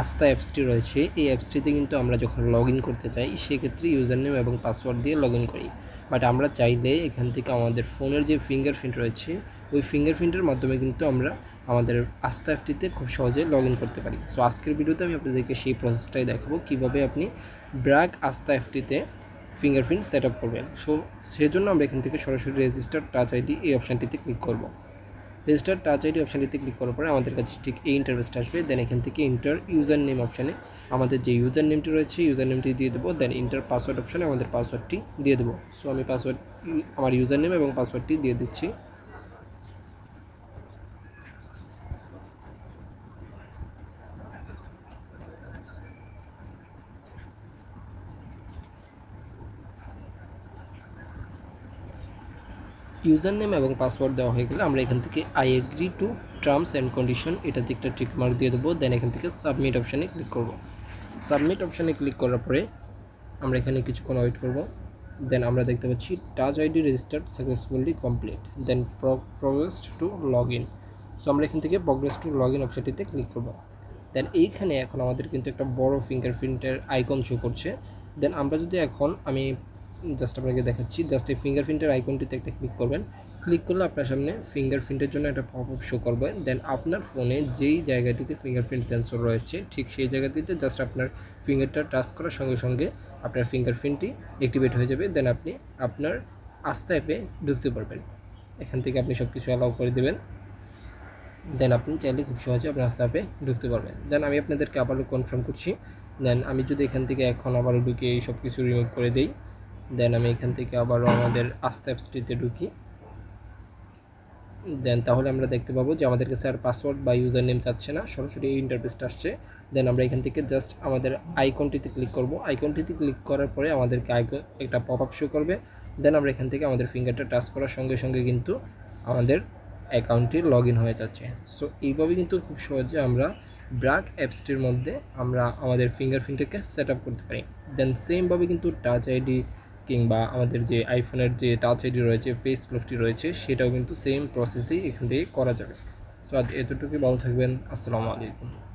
আস্থা অ্যাপসটি রয়েছে। এই অ্যাপসটিতে কিন্তু আমরা যখন লগ ইন করতে চাই, সেক্ষেত্রে ইউজার নেম এবং পাসওয়ার্ড দিয়ে লগ ইন করি। বাট আমরা চাইলে এখান থেকে আমাদের ফোনের যে ফিঙ্গারপ্রিন্ট রয়েছে, ওই ফিঙ্গারপ্রিন্টের মাধ্যমে কিন্তু আমরা আমাদের আস্থা অ্যাপটিতে খুব সহজে লগ ইন করতে পারি। সো আজকের ভিডিওতে আমি আপনাদেরকে সেই প্রসেসটাই দেখাবো, কীভাবে আপনি ব্র্যাক আস্থা অ্যাপটিতে ফিঙ্গারপ্রিন্ট সেট আপ করবেন। সো সেজন্য আমরা এখান থেকে সরাসরি রেজিস্টার টাচ আইডি এই অপশানটিতে ক্লিক করব। রেজিস্টার টাচ আইডি অপশানটিতে ক্লিক করার পরে আমাদের কাছে ঠিক এই ইন্টারভেসটা আসবে। দেন এখান থেকে ইন্টার ইউজার নেম অপশানে আমাদের যে ইউজার নেমটি রয়েছে ইউজার নেমটি দিয়ে দেবো। দেন ইন্টার পাসওয়ার্ড অপশানে আমাদের পাসওয়ার্ডটি দিয়ে দেবো। সো আমি পাসওয়ার্ড আমার ইউজার নেম এবং পাসওয়ার্ডটি দিয়ে দিচ্ছি। ইউজার নেম এবং পাসওয়ার্ড দেওয়া হয়ে গেলে আমরা এখান থেকে I agree to terms and condition এটাতে একটা টিক মার্ক দিয়ে দেবো দেন এখান থেকে সাবমিট অপশানে ক্লিক করব। সাবমিট অপশানে ক্লিক করার পরে আমরা এখানে কিছুক্ষণ ওয়েট করব দেন আমরা দেখতে পাচ্ছি touch ID registered successfully complete then progress to log in so আমরা এখান থেকে প্রগ্রেস টু লগ ইন অপশানটিতে ক্লিক করব। দেন এইখানে এখন আমাদের কিন্তু একটা বড় ফিঙ্গারপ্রিন্টের আইকন শো করছে। দেন আমরা যদি এখন আমি জাস্ট আপনাকে দেখাচ্ছি। জাস্ট এই ফিঙ্গারপ্রিন্টের আইকনটিতে একটা ক্লিক করবেন। ক্লিক করলে আপনার সামনে ফিঙ্গারপ্রিন্টের জন্য একটা পপ আপ শো করবে। দেন আপনার ফোনে যেই জায়গাটিতে ফিঙ্গারপ্রিন্ট সেন্সর রয়েছে, ঠিক সেই জায়গাটিতে জাস্ট আপনার ফিঙ্গারটা টাচ করার সঙ্গে সঙ্গে আপনার ফিঙ্গারপ্রিন্টটি অ্যাক্টিভেট হয়ে যাবে। দেন আপনি আপনার আস্থা অ্যাপে ঢুকতে পারবেন। এখান থেকে আপনি সব কিছু অ্যালাউ করে দেবেন। দেন আপনি চাইলে খুব সহজে আপনার আস্থা অ্যাপে ঢুকতে পারবেন। দেন আমি আপনাদেরকে আবারও কনফার্ম করছি। দেন আমি যদি এখান থেকে এখন আবারও ঢুকে এই সব কিছু রিমুভ করে দিই দেন আমি এখান থেকে আবারও আমাদের আস্থা অ্যাপসটিতে ঢুকি। দেন তাহলে আমরা দেখতে পাবো যে আমাদের কাছে আর পাসওয়ার্ড বা ইউজার নেম চাচ্ছে না, সরাসরি এই ইন্টারফেসটা আসছে। দেন আমরা এখান থেকে জাস্ট আমাদের আইকনটিতে ক্লিক করব। আইকনটিতে ক্লিক করার পরে আমাদেরকে আইকন একটা পপ আপ শো করবে। দেন আমরা এখান থেকে আমাদের ফিঙ্গারটা টাচ করার সঙ্গে সঙ্গে কিন্তু আমাদের অ্যাকাউন্টটি লগ হয়ে যাচ্ছে। সো এইভাবে কিন্তু খুব সহজে আমরা ব্রাক অ্যাপসটির মধ্যে আমরা আমাদের ফিঙ্গার ফিঙ্গারপ্রিন্টটাকে সেট আপ করতে পারি। দেন সেমভাবে কিন্তু টাচ আইডি কিংবা আমাদের যে আইফোনের যে টাচ আইডি রয়েছে ফেস লকটি রয়েছে, সেটাও কিন্তু সেম প্রসেসেই এখান থেকে করা যাবে। সো আজ এতটুকুই। ভালো থাকবেন। আসসালামু আলাইকুম।